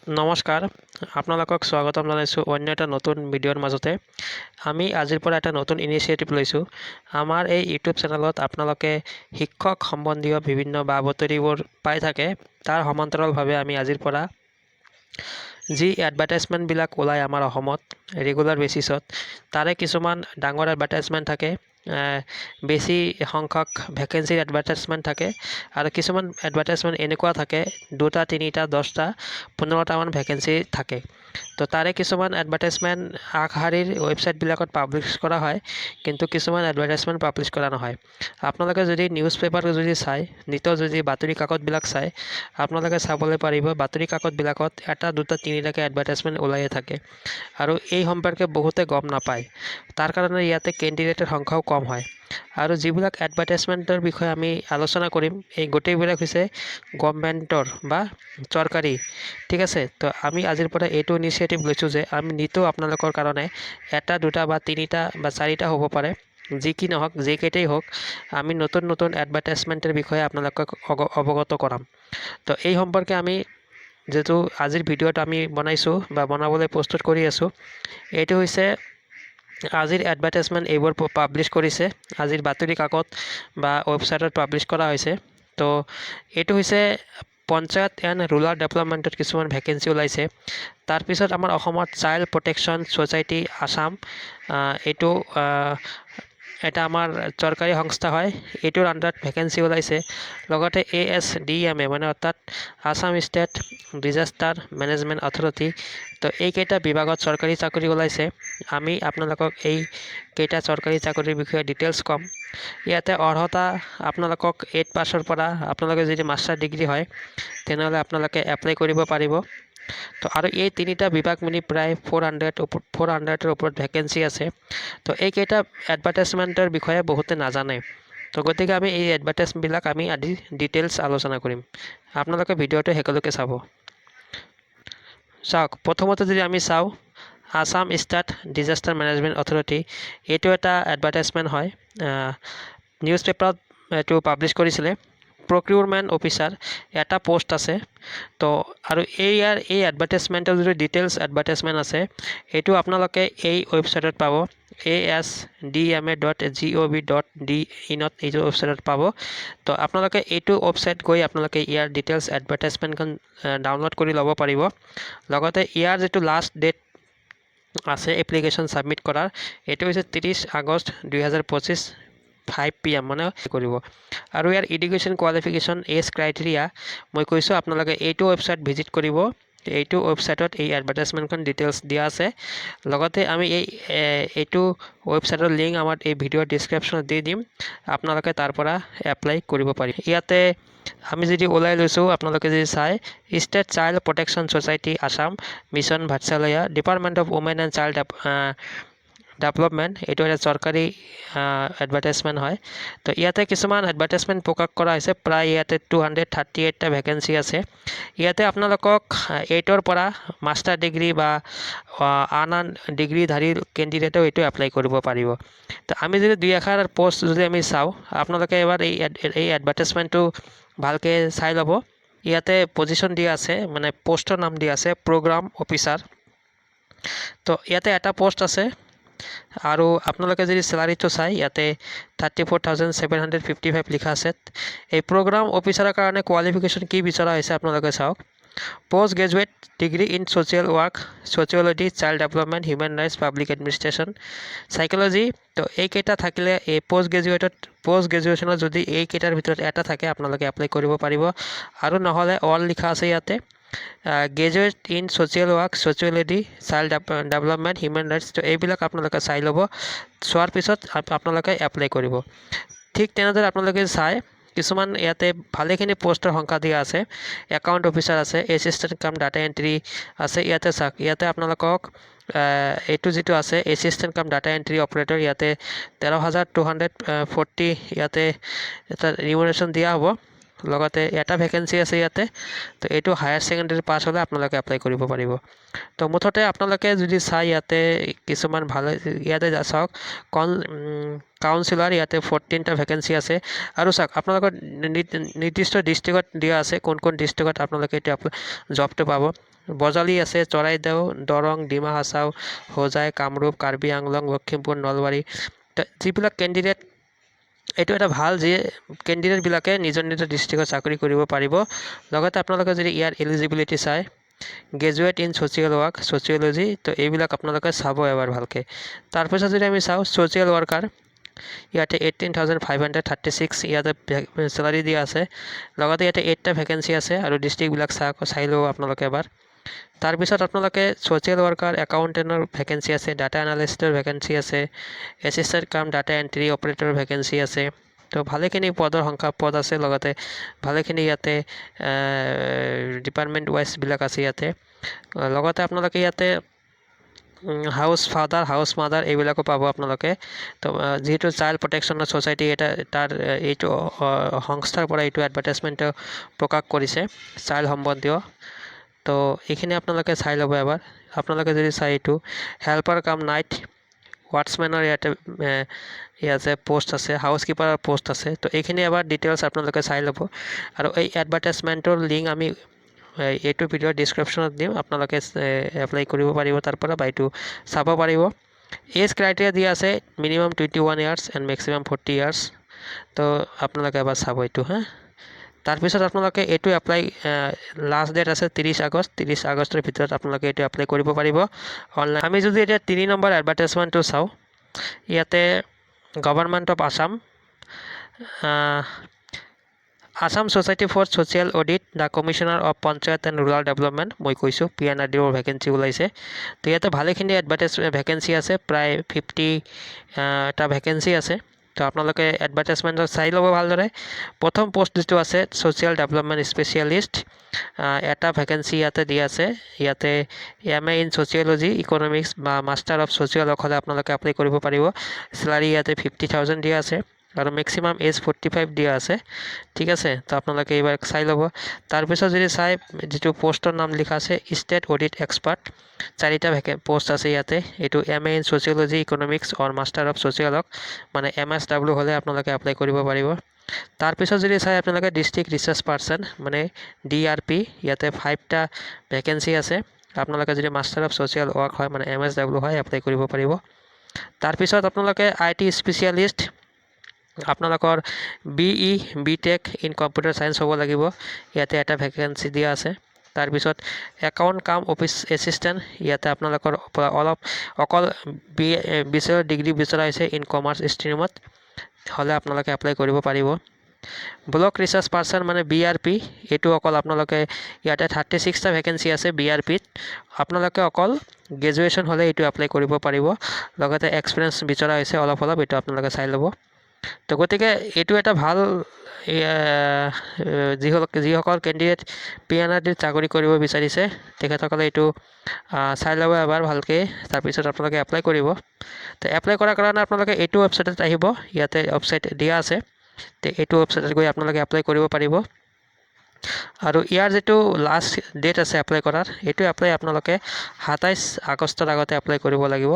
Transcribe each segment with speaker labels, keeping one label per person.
Speaker 1: নমস্কাৰ, আপোনালোকক স্বাগতম জনাইছোঁ অন্য এটা নতুন ভিডিঅ'ৰ মাজতে। আমি আজিৰ পৰা এটা নতুন ইনিচিয়েটিভ লৈছোঁ। আমাৰ এই ইউটিউব চেনেলত আপোনালোকে শিক্ষক সম্বন্ধীয় বিভিন্ন বা বাতৰিবোৰ পাই থাকে। তাৰ সমান্তৰালভাৱে আমি আজিৰ পৰা যি এডভাৰটাইজমেণ্টবিলাক ওলায় আমাৰ অসমত ৰেগুলাৰ বেচিছত তাৰে কিছুমান ডাঙৰ এডভাৰটাইজমেণ্ট থাকে। বেছি সংখ্যক ভেকেঞ্চিৰ এডভাৰটাইজমেণ্ট থাকে। আৰু কিছুমান এডভাৰটাইজমেণ্ট এনেকুৱা থাকে, দুটা, তিনিটা দহটা পোন্ধৰটামান ভেকেঞ্চি থাকে। তো তাৰে কিছুমান এডভাৰটাইজমেণ্ট আগশাৰীৰ ৱেবছাইটবিলাকত পাব্লিছ কৰা হয়, কিন্তু কিছুমান এডভাৰটাইজমেণ্ট পাব্লিছ কৰা নহয়। আপোনালোকে যদি নিউজ পেপাৰ যদি চায়, নিতৌ যদি বাতৰি কাকতবিলাক চায়, আপোনালোকে চাবলৈ পাৰিব বাতৰি কাকতবিলাকত এটা, দুটা, তিনিটাকৈ এডভাৰটাইজমেণ্ট ওলায়ে থাকে। আৰু এই সম্পৰ্কে বহুতে গম নাপায়। তাৰ কাৰণে ইয়াতে কেণ্ডিডেটৰ সংখ্যাও কম হয়। আৰু যিবিলাক এডভাৰটাইজমেণ্টৰ বিষয়ে আমি আলোচনা কৰিম, এই গোটেইবিলাক হৈছে গভমেণ্টৰ বা চৰকাৰী। ঠিক আছে? তো আমি আজিৰ পৰা এইটো ইনিচিয়েটিভ লৈছোঁ যে আমি নিতৌ আপোনালোকৰ কাৰণে এটা, দুটা বা তিনিটা বা চাৰিটা হ'ব পাৰে। যি কি নহওক যিকেইটাই হওক, আমি নতুন নতুন এডভাৰটাইজমেণ্টৰ বিষয়ে আপোনালোকক অৱগত কৰাম। তো এই সম্পৰ্কে আমি যিটো আজিৰ ভিডিঅ'ত আমি বনাইছোঁ বা বনাবলৈ প্ৰস্তুত কৰি আছোঁ, এইটো হৈছে আজিৰ এডভাৰ্টাইজমেণ্ট এইবোৰ পাব্লিছ কৰিছে। আজিৰ বাতৰি কাকত বা ৱেবছাইটত পাব্লিছ কৰা হৈছে। তো, এইটো হৈছে পঞ্চায়ত এণ্ড ৰুৰাল ডেভেলপমেণ্টত কিছুমান ভেকেঞ্চি ওলাইছে। তাৰপিছত আমাৰ অসমত চাইল্ড প্ৰটেকশ্যন ছ'চাইটি আছাম এইটো এটা আমাৰ চৰকাৰী সংস্থা হয়। এইটোৰ আণ্ডাৰত ভেকেঞ্চি ওলাইছে। লগতে A S D M A মানে অৰ্থাৎ Assam state disaster management authority তো এইকেইটা বিভাগত চৰকাৰী চাকৰি ওলাইছে। আমি আপোনালোকক এই কেইটা চৰকাৰী চাকৰিৰ বিষয়ে ডিটেইলছ ক'ম। ইয়াতে অৰ্হতা আপোনালোকক এইট পাছৰ পৰা আপোনালোকে যদি মাষ্টাৰ ডিগ্ৰী হয়, তেনেহ'লে আপোনালোকে এপ্লাই কৰিব পাৰিব। তো আৰু এই তিনিটা বিভাগ মিলি প্ৰায় ফ'ৰ হাণ্ড্ৰেড ফ'ৰ হাণ্ড্ৰেডৰ ওপৰত ভেকেঞ্চি আছে। তো এইকেইটা এডভাৰটাইজমেণ্টৰ বিষয়ে বহুতে নাজানে। তো গতিকে আমি এই এডভাৰটাইজবিলাক আমি আদি ডিটেইলছ আলোচনা কৰিম। আপোনালোকে ভিডিঅ'টো শেষলৈকে চাব। চাওক, প্ৰথমতে যদি আমি চাওঁ Assam state disaster management authority এইটো এটা এডভাৰটাইজমেণ্ট হয়। নিউজ পেপাৰত এইটো পাব্লিছ কৰিছিলে। প্ৰকিউৰমেণ্ট অফিচাৰ এটা পষ্ট আছে। তো আৰু এই ইয়াৰ, এই এডভাৰটাইজমেণ্টৰ যিটো ডিটেইলছ এডভাৰটাইজমেণ্ট আছে, এইটো আপোনালোকে এই ৱেবছাইটত পাব। A S D M A dot G O' V dot D ইনত এইটো ৱেবছাইটত পাব। তো আপোনালোকে এইটো ৱেবছাইট গৈ আপোনালোকে ইয়াৰ ডিটেইলছ এডভাৰটাইজমেণ্টখন ডাউনলোড কৰি ল'ব পাৰিব। লগতে ইয়াৰ যিটো লাষ্ট ডেট আছে এপ্লিকেশ্যন ছাবমিট কৰাৰ, এইটো হৈছে ত্ৰিছ আগষ্ট দুহেজাৰ পঁচিছ ফাইভ পি এম মানে কৰিব। আৰু ইয়াৰ এডুকেশ্যন কোৱালিফিকেশ্যন এজ ক্ৰাইটেৰিয়া মই কৈছোঁ আপোনালোকে এইটো ৱেবছাইট ভিজিট কৰিব। এইটো ৱেবছাইটত এই এডভাৰটাইজমেণ্টখন ডিটেইলছ দিয়া আছে। লগতে আমি এই এইটো ৱেবছাইটৰ লিংক আমাৰ এই ভিডিঅ'ৰ ডিছক্ৰিপশ্যনত দি দিম। আপোনালোকে তাৰ পৰা এপ্লাই কৰিব পাৰি। ইয়াতে আমি যদি ওলাই লৈছোঁ, আপোনালোকে যদি চাই state child protection society Assam mission Vatsalya department of women and child development এইটো এটা চৰকাৰী এডভাৰটাইজমেণ্ট হয়। তো ইয়াতে কিছুমান এডভাৰটাইজমেণ্ট প্ৰকাশ কৰা হৈছে, প্ৰায় ইয়াতে টু হাণ্ড্ৰেড থাৰ্টি এইটটা ভেকেঞ্চি আছে। ইয়াতে আপোনালোকক এইটৰ পৰা মাষ্টাৰ ডিগ্ৰী বা আন আন ডিগ্ৰীধাৰী কেণ্ডিডেটেও এইটো এপ্লাই কৰিব পাৰিব। তো আমি যদি দুই এষাৰ পষ্ট যদি আমি চাওঁ, আপোনালোকে এবাৰ এই এই এডভাৰটাইজমেণ্টটো ভালকৈ চাই ল'ব। ইয়াতে পজিশ্যন দিয়া আছে মানে পষ্টৰ নাম দিয়া আছে প্ৰগ্ৰাম অফিচাৰ তো ইয়াতে এটা পষ্ট আছে আৰু আপোনালোকে যদি চেলাৰীটো চাই, ইয়াতে thirty four thousand seven hundred fifty five লিখা আছে। এই প্ৰগ্ৰাম অফিচাৰৰ কাৰণে কোৱালিফিকেশ্যন কি বিচৰা হৈছে আপোনালোকে চাওক। Post graduate degree in social work sociology child development human rights public administration psychology তো এইকেইটা থাকিলে এই পষ্ট গ্ৰেজুৱেটত পষ্ট গ্ৰেজুৱেশ্যনত যদি এইকেইটাৰ ভিতৰত এটা থাকে, আপোনালোকে এপ্লাই কৰিব পাৰিব। আৰু নহ'লে অল লিখা আছে ইয়াতে। Graduate in social work sociology child development human rights তো এইবিলাক আপোনালোকে চাই ল'ব। চোৱাৰ পিছত আপোনালোকে এপ্লাই কৰিব। ঠিক তেনেদৰে আপোনালোকে চাই, কিছুমান ইয়াতে ভালেখিনি পষ্টৰ সংখ্যা দিয়া আছে। একাউণ্ট অফিচাৰ আছে এছিষ্টেণ্ট কাম ডাটা এণ্ট্ৰি আছে, ইয়াতে চাওক। ইয়াতে আপোনালোকক এইটো যিটো আছে assistant cum data entry operator ইয়াতে তেৰ হাজাৰ টু হাণ্ড্ৰেড ফৰ্টি ইয়াতে এটা ৰিমুনেশ্যন দিয়া হ'ব। লগতে এটা ভেকেঞ্চি আছে ইয়াতে, তো এইটো হায়াৰ ছেকেণ্ডেৰী পাছ হ'লে আপোনালোকে এপ্লাই কৰিব পাৰিব। তো মুঠতে আপোনালোকে যদি চাই ইয়াতে কিছুমান ভালো, ইয়াতে চাওক, কন কাউন্সিলাৰ ইয়াতে ফৰ্টিনটা ভেকেঞ্চি আছে। আৰু চাওক, আপোনালোকৰ নিৰ্দিষ্ট ডিষ্ট্ৰিক্টত দিয়া আছে, কোন কোন ডিষ্ট্ৰিক্টত আপোনালোকে এতিয়া জবটো পাব। বজালী আছে, চৰাইদেউ, দৰং, ডিমা, হাছাও, হোজাই, কামৰূপ, কাৰ্বি, আংলং, লখিমপুৰ, নলবাৰী। যিবিলাক কেণ্ডিডেট এইটো এটা ভালো যে কেণ্ডিডেটবিলাকে নিজৰ নিজৰ ডিষ্ট্ৰিক্টত চাকৰি কৰিব পাৰিব। লগতে আপোনালোকে যদি ইয়াৰ এলিজিবিলিটি চায় graduate in social work sociology তো এইবিলাক আপোনালোকে চাব এবাৰ ভালকৈ। তাৰপিছত যদি আমি চাওঁ ছ'চিয়েল ৱৰ্কাৰ ইয়াতে eighteen thousand five hundred thirty six ইয়াতে চেলাৰি দিয়া আছে। লগতে ইয়াতে এইটটা ভেকেঞ্চি আছে আৰু ডিষ্ট্ৰিক্টবিলাক চাই চাই ল'ব আপোনালোকে এবাৰ। তাৰপিছত আপোনালোকে ছ'চিয়েল ৱৰ্কাৰ একাউণ্টেণ্টৰ ভেকেঞ্চি আছে, ডাটা এনালিষ্টৰ ভেকেঞ্চি আছে এছিষ্টেণ্ট কাম, ডাটা এণ্ট্ৰি, অপাৰেটৰৰ ভেকেঞ্চি আছে। তো ভালেখিনি পদৰ সংখ্যা পদ আছে, লগতে ভালেখিনি ইয়াতে ডিপাৰ্টমেণ্ট ৱাইজবিলাক আছে ইয়াতে। লগতে আপোনালোকে ইয়াতে হাউচ ফাদাৰ হাউচ মাদাৰ এইবিলাকো পাব আপোনালোকে। তো যিহেতু চাইল্ড প্ৰটেকশ্যনৰ ছ'চাইটি এটা, তাৰ, এইটো সংস্থাৰ পৰা এইটো এডভাৰটাইজমেণ্ট প্ৰকাশ কৰিছে চাইল্ড সম্বন্ধীয়। তো এইখিনি আপোনালোকে চাই ল'ব এবাৰ আপোনালোকে যদি চাই এইটো হেল্পাৰ কাম নাইট ৱাটছমেনৰ ইয়াতে ইয়াতে পোষ্ট আছে হাউচ কিপাৰৰ পোষ্ট আছে। তো এইখিনি এবাৰ ডিটেইলছ আপোনালোকে চাই ল'ব আৰু এই এডভাৰটাইজমেণ্টৰ লিংক আমি এইটো ভিডিঅ'ৰ ডিছক্ৰিপশ্যনত দিম। আপোনালোকে এপ্লাই কৰিব পাৰিব তাৰ পৰা বা এইটো চাব পাৰিব এজ ক্ৰাইটেৰিয়া দিয়া আছে minimum twenty one years and maximum forty years তো আপোনালোকে এবাৰ চাব এইটো হা তাৰপিছত আপোনালোকে এইটো এপ্লাই লাষ্ট ডেট আছে ত্ৰিছ আগষ্ট, ত্ৰিছ আগষ্টৰ ভিতৰত আপোনালোকে এইটো এপ্লাই কৰিব পাৰিব অনলাইন আমি যদি এতিয়া তিনি নম্বৰ এডভাৰটাইজমেণ্টটো চাওঁ, ইয়াতে government of Assam Assam society for social audit the commissioner of panchayat and rural development মই কৈছোঁ পি এন আৰ ডিৰ ভেকেঞ্চি ওলাইছে। তো ইয়াতে ভালেখিনি এডভাৰটাইজ ভেকেঞ্চি আছে, প্ৰায় ফিফটি এটা ভেকেঞ্চি আছে। তো আপোনালোকে এডভাৰ্টাইজমেণ্টত চাই ল'ব ভালদৰে। প্ৰথম পষ্ট যিটো আছে ছ'চিয়েল ডেভেলপমেণ্ট স্পেচিয়েলিষ্ট এটা ভেকেঞ্চি ইয়াতে দিয়া আছে। ইয়াতে M A in sociology economics বা মাষ্টাৰ অফ ছ'চিয়েল ৱৰ্ক হ'লে আপোনালোকে এপ্লাই কৰিব পাৰিব। চেলাৰী ইয়াতে ফিফটি থাউজেণ্ড দিয়া আছে। আৰু মেক্সিমাম এজ ফৰ্টি ফাইভ দিয়া আছে, ঠিক আছে? তো আপোনালোকে এইবাৰ চাই ল'ব। তাৰপিছত যদি চাই, যিটো পষ্টৰ নাম লিখা আছে ষ্টেট অডিট এক্সপাৰ্ট চাৰিটা ভেকে পষ্ট আছে ইয়াতে। এইটো M A in sociology economics or master of social work মানে এম এছ ডাব্লিউ হ'লে আপোনালোকে এপ্লাই কৰিব পাৰিব। তাৰপিছত যদি চাই আপোনালোকে ডিষ্ট্ৰিক্ট ৰিচাৰ্চ পাৰ্চন মানে ডি আৰ পি ইয়াতে ফাইভটা ভেকেঞ্চি আছে। আপোনালোকে যদি মাষ্টাৰ অফ ছ'চিয়েল ৱৰ্ক হয় মানে এম এছ ডাব্লিউ হয় এপ্লাই কৰিব পাৰিব। তাৰপিছত আপোনালোকে আই টি স্পেচিয়েলিষ্ট আপোনালোকৰ B E B tech in computer science হ'ব লাগিব। ইয়াতে এটা ভেকেঞ্চি দিয়া আছে। তাৰপিছত একাউণ্ট কাম অফিচ এছিষ্টেণ্ট ইয়াতে আপোনালোকৰ অলপ অকল বি বিচৰা ডিগ্ৰী বিচৰা হৈছে ইন কমাৰ্চ ষ্ট্ৰীমত হ'লে আপোনালোকে এপ্লাই কৰিব পাৰিব। ব্লক ৰিচাৰ্চ পাৰ্চন মানে বি আৰ পি এইটো অকল আপোনালোকে ইয়াতে থাৰ্টি ছিক্সটা ভেকেঞ্চি আছে বি আৰ পিত আপোনালোকে অকল গ্ৰেজুৱেশ্যন হ'লে এইটো এপ্লাই কৰিব পাৰিব। লগতে এক্সপিৰিয়েঞ্চ বিচৰা হৈছে অলপ অলপ এইটো আপোনালোকে চাই ল'ব। তো গতিকে এইটো এটা ভালো যিসকল যিসকল কেণ্ডিডেট পি এন আৰ ডিত চাকৰি কৰিব বিচাৰিছে, তেখেতসকলে এইটো চাই ল'ব এবাৰ ভালকৈ, তাৰপিছত আপোনালোকে এপ্লাই কৰিব। তো এপ্লাই কৰাৰ কাৰণে আপোনালোকে এইটো ৱেবছাইটত আহিব, ইয়াতে ৱেবছাইট দিয়া আছে, তো এইটো ৱেবছাইটত গৈ আপোনালোকে এপ্লাই কৰিব পাৰিব। আৰু ইয়াৰ যিটো লাষ্ট ডেট আছে এপ্লাই কৰাৰ, এইটো এপ্লাই আপোনালোকে সাতাইছ আগষ্টৰ আগতে এপ্লাই কৰিব লাগিব।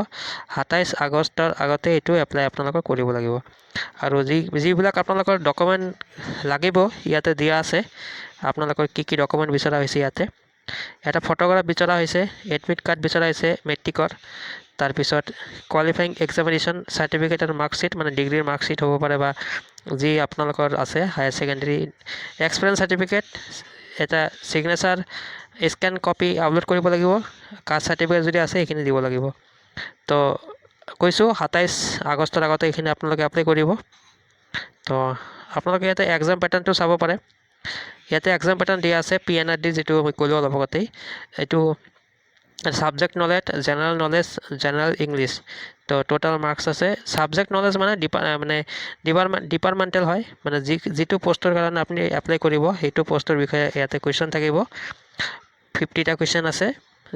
Speaker 1: সাতাইছ আগষ্টৰ আগতে এইটো এপ্লাই আপোনালোকে কৰিব লাগিব। আৰু যি, যিবিলাক আপোনালোকৰ ডকুমেণ্ট লাগিব, ইয়াতে দিয়া আছে। আপোনালোকৰ কি কি ডকুমেণ্ট বিচৰা হৈছে ইয়াতে। এটা ফটোগ্ৰাফ বিচৰা হৈছে এডমিট কাৰ্ড বিচৰা হৈছে মেট্ৰিকৰ তাৰপিছত কোৱালিফাইং এক্সামিনেশ্যন চাৰ্টিফিকেট আৰু মাৰ্কশ্বিট মানে ডিগ্ৰীৰ মাৰ্কশ্বিট হ'ব পাৰে বা যি আপোনালোকৰ আছে হায়াৰ ছেকেণ্ডেৰী এক্সপিৰিয়েঞ্চ চাৰ্টিফিকেট এটা ছিগনেচাৰ স্কেন কপি আপলোড কৰিব লাগিব। কাষ্ট চাৰ্টিফিকেট যদি আছে, সেইখিনি দিব লাগিব। তো, কৈছোঁ, সাতাইছ আগষ্টৰ আগতে এইখিনি আপোনালোকে এপ্লাই কৰিব। তো, আপোনালোকে ইয়াতে এক্সাম পেটাৰ্ণটো চাব পাৰে। ইয়াতে এক্সাম পেটাৰ্ণ দিয়া আছে পি এন আৰ ডি যিটো মই ক'লোঁ অলপ আগতেই, এইটো subject knowledge general knowledge general English তো টোটেল মাৰ্কছ আছে। ছাবজেক্ট নলেজ মানে ডিপা মানে ডিপাৰ্টমেণ্ট ডিপাৰ্টমেণ্টেল হয়। মানে যি যিটো পষ্টৰ কাৰণে আপুনি এপ্লাই কৰিব, সেইটো পষ্টৰ বিষয়ে ইয়াতে কুৱেশ্যন থাকিব। ফিফটিটা কুৱেশ্যন আছে।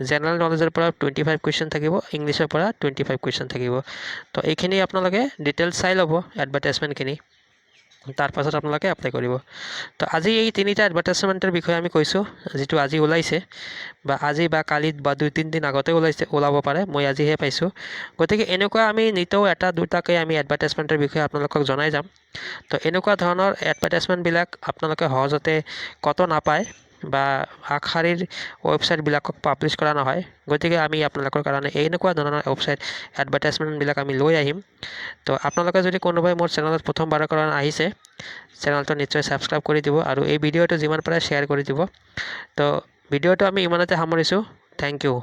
Speaker 1: জেনেৰেল নলেজৰ পৰা টুৱেণ্টি ফাইভ কুৱেশ্যন থাকিব ইংলিছৰ পৰা টুৱেণ্টি ফাইভ কুৱেশ্যন থাকিব। তো এইখিনি আপোনালোকে ডিটেইলছ চাই ল'ব এডভাৰটাইজমেণ্টখিনি তাৰপাছত আপোনালোকে এপ্লাই কৰিব। তো আজি এই তিনিটা এডভাৰ্টাইজমেণ্টৰ বিষয়ে আমি কৈছোঁ, যিটো আজি ওলাইছে, বা আজি বা কালিত বা দুই তিনিদিন আগতে ওলাইছে, ওলাব পাৰে, মই আজিহে পাইছোঁ। গতিকে এনেকুৱা আমি নিতৌ এটা, দুটাকৈ আমি এডভাৰ্টাইজমেণ্টৰ বিষয়ে আপোনালোকক জনাই যাম। তো এনেকুৱা ধৰণৰ এডভাৰ্টাইজমেণ্টবিলাক আপোনালোকে সহজতে কত নাপায়। বা আগশাৰীৰ ৱেবছাইটবিলাকক পাব্লিছ কৰা নহয় গতিকে আমি আপোনালোকৰ কাৰণে এনেকুৱা ধৰণৰ ৱেবছাইট এডভাৰটাইজমেণ্টবিলাক আমি লৈ আহিম। তো আপোনালোকে যদি কোনোবাই মোৰ চেনেলত প্ৰথমবাৰৰ কাৰণে আহিছে চেনেলটো নিশ্চয় ছাবস্ক্ৰাইব কৰি দিব আৰু এই ভিডিঅ'টো যিমান পাৰে শ্বেয়াৰ কৰি দিব। তো ভিডিঅ'টো আমি ইমানতে সামৰিছোঁ। Thank you